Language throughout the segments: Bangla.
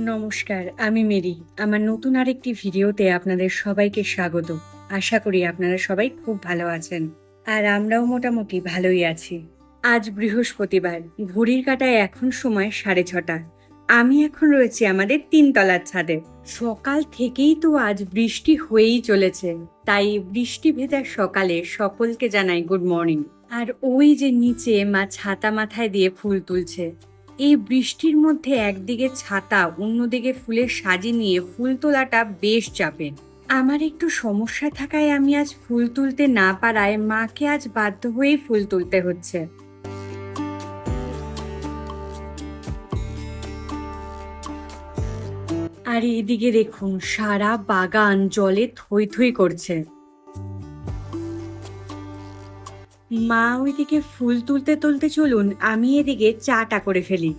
নমস্কার, আমি মেরি। আমার নতুন আরেকটি ভিডিওতে আপনাদের সবাইকে স্বাগত। আশা করি আপনারা সবাই খুব ভালো আছেন। আর আমরাও মোটামুটি ভালোই আছি। আজ বৃহস্পতিবার, ঘড়ির কাটায় এখন সময় সাড়ে ছটা। আমি এখন রয়েছি আমাদের তিনতলার ছাদে। সকাল থেকেই তো আজ বৃষ্টি হয়েই চলেছে। তাই বৃষ্টি ভেজার সকালে সকলকে জানাই গুড মর্নিং। আর ওই যে নিচে মা ছাতা মাথায় দিয়ে ফুল তুলছে। এই বৃষ্টির মধ্যে একদিকে ছাতা, অন্যদিকে ফুলের সাজি নিয়ে ফুল তোলাটা বেশ চাপের আমার একটু সমস্যা থাকায় আমি আজ ফুল তুলতে না পারায় মাকে আজ বাধ্য হয়েই ফুল তুলতে হচ্ছে। আর এদিকে দেখুন, সারা বাগান জলে থই থই করছে। মা ওইদিকে ফুল তুলতে তুলতে চলুন, আমি এদিকে চাটা করে ফেলি।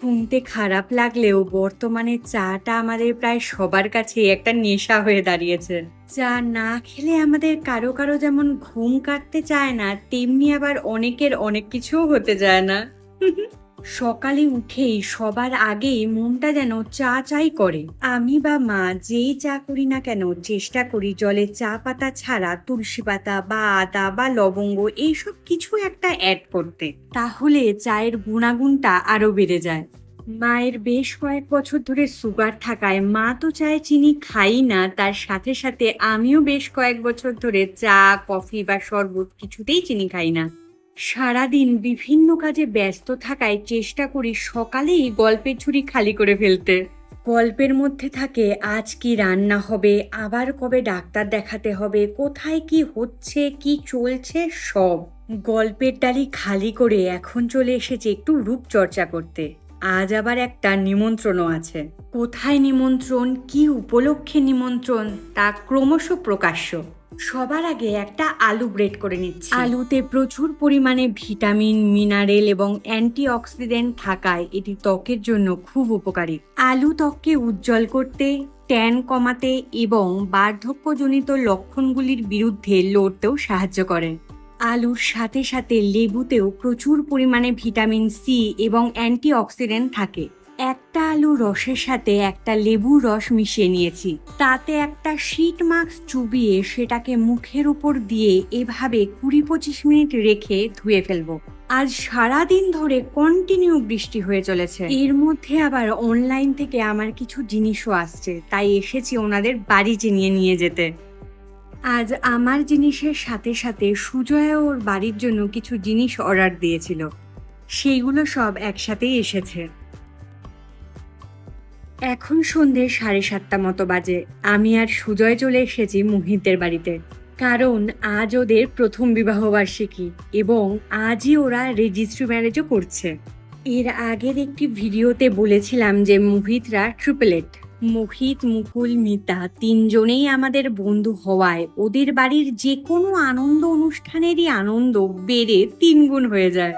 শুনতে খারাপ লাগলেও বর্তমানে চাটা আমাদের প্রায় সবার কাছে একটা নেশা হয়ে দাঁড়িয়েছে। চা না খেলে আমাদের কারও কারও যেমন ঘুম কাটতে চায় না, তেমনি আবার অনেকের অনেক কিছুও হতে যায় না। সকালে উঠেই সবার আগেই মনটা যেন চা চাই করে। আমি বা মা যেই চা করি না কেন, চেষ্টা করি জলে চা পাতা ছাড়া তুলসী পাতা বা আদা বা লবঙ্গ এইসব কিছু একটা অ্যাড করতে। তাহলে চায়ের গুণাগুণটা আরও বেড়ে যায়। মায়ের বেশ কয়েক বছর ধরে সুগার থাকায় মা তো চায়ে চিনি খাই না, তার সাথে সাথে আমিও বেশ কয়েক বছর ধরে চা, কফি বা শরবত কিছুতেই চিনি খাই না। সারাদিন বিভিন্ন কাজে ব্যস্ত থাকায় চেষ্টা করি সকালেই গল্পের ঝুড়ি খালি করে ফেলতে। গল্পের মধ্যে থাকে, আজ কি রান্না হবে, আবার কবে ডাক্তার দেখাতে হবে, কোথায় কি হচ্ছে, কি চলছে, সব। গল্পের ডালি খালি করে এখন চলে এসেছে একটু রূপচর্চা করতে। আজ আবার একটা নিমন্ত্রণও আছে। কোথায় নিমন্ত্রণ, কি উপলক্ষে নিমন্ত্রণ, তা ক্রমশ প্রকাশ্য। সবার আগে একটা আলু ব্রেড করে নিচ্ছি। আলুতে প্রচুর পরিমাণে ভিটামিন, মিনারেল এবং অ্যান্টি অক্সিডেন্ট থাকায় এটি ত্বকের জন্য খুব উপকারী। আলু ত্বককে উজ্জ্বল করতে, ট্যান কমাতে এবং বার্ধক্যজনিত লক্ষণগুলির বিরুদ্ধে লড়তেও সাহায্য করে। আলুর সাথে সাথে লেবুতেও প্রচুর পরিমাণে ভিটামিন সি এবং অ্যান্টি অক্সিডেন্ট থাকে। আলু রসের সাথে একটা লেবুর রস মিশিয়ে নিয়েছি। তাতে একটা শীট মাস্ক চুবিয়ে সেটাকে মুখের উপর দিয়ে এভাবে কুড়ি পঁচিশ মিনিট রেখে ধুয়ে ফেলব। আজ সারা দিন ধরে কন্টিনিউ বৃষ্টি হয়ে চলেছে। এর মধ্যে আবার অনলাইন থেকে আমার কিছু জিনিসও আসছে, তাই এসেছি ওনাদের বাড়ি চিনিয়ে নিয়ে যেতে। আজ আমার জিনিসের সাথে সাথে সুজয়া ওর বাড়ির জন্য কিছু জিনিস অর্ডার দিয়েছিল। সেইগুলো সব একসাথেই এসেছে। এখন সন্ধে সাড়ে সাতটা মতো বাজে। আমি আর সুজয় চলে এসেছি মুহিতের বাড়িতে। কারণ আজ ওদের প্রথম বিবাহ বার্ষিকী এবং আজই ওরা রেজিস্ট্রি ম্যারেজও করছে। এর আগের একটি ভিডিওতে বলেছিলাম যে মুহিতরা ট্রিপলেট মোহিত, মুকুল, মিতা তিনজনেই আমাদের বন্ধু হওয়ায় ওদের বাড়ির যে কোনো আনন্দ অনুষ্ঠানেরই আনন্দ বেড়ে তিনগুণ হয়ে যায়।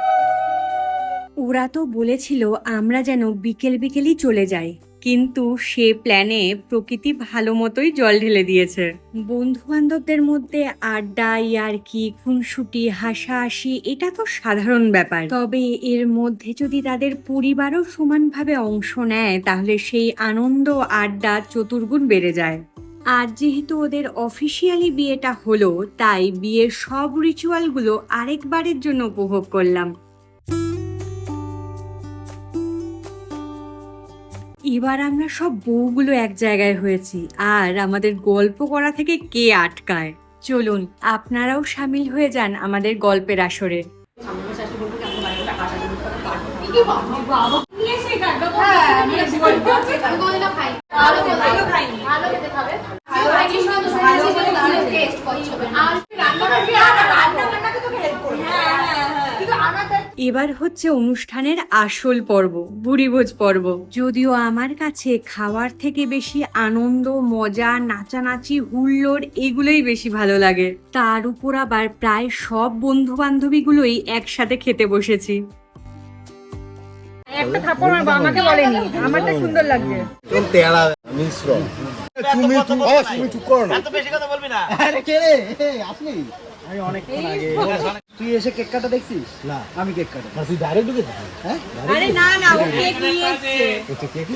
ওরা তো বলেছিল আমরা যেন বিকেল বিকেলই চলে যাই। কিন্তু সে প্ল্যানে প্রকৃতি ভালো মতোই জল ঢেলে দিয়েছে। বন্ধু বান্ধবদের মধ্যে আড্ডা, ইয়ার্কি, খুনসুটি, হাসাহাসি, এটা তো সাধারণ ব্যাপার। তবে এর মধ্যে যদি তাদের পরিবারও সমানভাবে অংশ নেয়, তাহলে সেই আনন্দ, আড্ডা, চতুর্গুণ বেড়ে যায়। আর যেহেতু ওদের অফিসিয়ালি বিয়েটা হলো, তাই বিয়ের সব রিচুয়ালগুলো আরেকবারের জন্য উপভোগ করলাম। এবার আমরা সব বউগুলো এক জায়গায় হয়েছি আর আমাদের গল্প করা থেকে কে আটকায় চলুন আপনারাও সামিল হয়ে যান আমাদের গল্পের আসরে এবার হচ্ছে অনুষ্ঠানের আসল পর্ব বুড়িভোজ পর্ব। যদিও আমার কাছে খাওয়ার থেকে বেশি আনন্দ মজা নাচানাচি হুল্লোড় এগুলোই বেশি ভালো লাগে। তার উপর আবার প্রায় সব বন্ধু বান্ধবীগুলোই একসাথে খেতে বসেছি। একটা মারবো আমাকে বলেনি। আমারটা সুন্দর লাগছে। মিশ্র। তুমি তুমি তুমি চুপ করো না। এত বেশি কথা বলবি না। আরে কে রে? আসলি আমি অনেকক্ষণ আগে তুই এসে কেক কাটা দেখছিস? না। আমি কেক কাটা তুই ডাইরেক্ট ঢুকে হ্যাঁ? আরে না না ও কেক নিয়ে কেক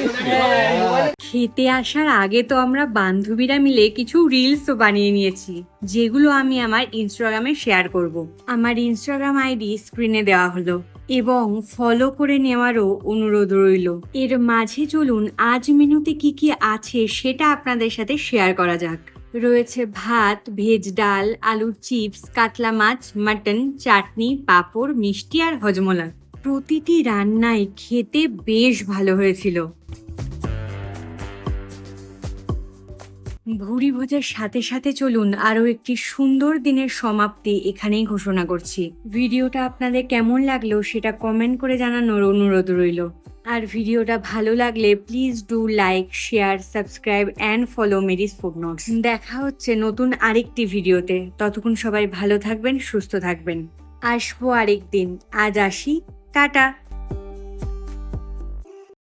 খেতে আসার আগে তো আমরা বান্ধবীরা মিলে কিছু রিলসও বানিয়ে নিয়েছি যেগুলো আমি আমার ইনস্টাগ্রামে শেয়ার করব। আমার ইনস্টাগ্রাম আইডি স্ক্রিনে দেওয়া হলো এবং ফলো করে নেওয়ারও অনুরোধ রইল। এর মাঝে চলুন আজ মেনুতে কি কি আছে সেটা আপনাদের সাথে শেয়ার করা যাক। রয়েছে ভাত, ভেজ ডাল, আলুর চিপস, কাতলা মাছ, মাটন, চাটনি, পাঁপড়, মিষ্টি আর হজমলা প্রতিটি রান্নায় খেতে বেশ ভালো হয়েছিল। ভুরি ভোজের সাথে সাথে চলুন আরও একটি সুন্দর দিনের সমাপ্তি এখানেই ঘোষণা করছি। ভিডিওটা আপনাদের কেমন লাগল সেটা কমেন্ট করে জানানোর অনুরোধ রইল। আর ভিডিওটা ভালো লাগলে please do like share subscribe and follow Mary's food notes দেখা হচ্ছে নতুন আরেকটি ভিডিওতে। ততক্ষণ সবাই ভালো থাকবেন, সুস্থ থাকবেন। আসব আরেক দিন আজ আসি। টাটা।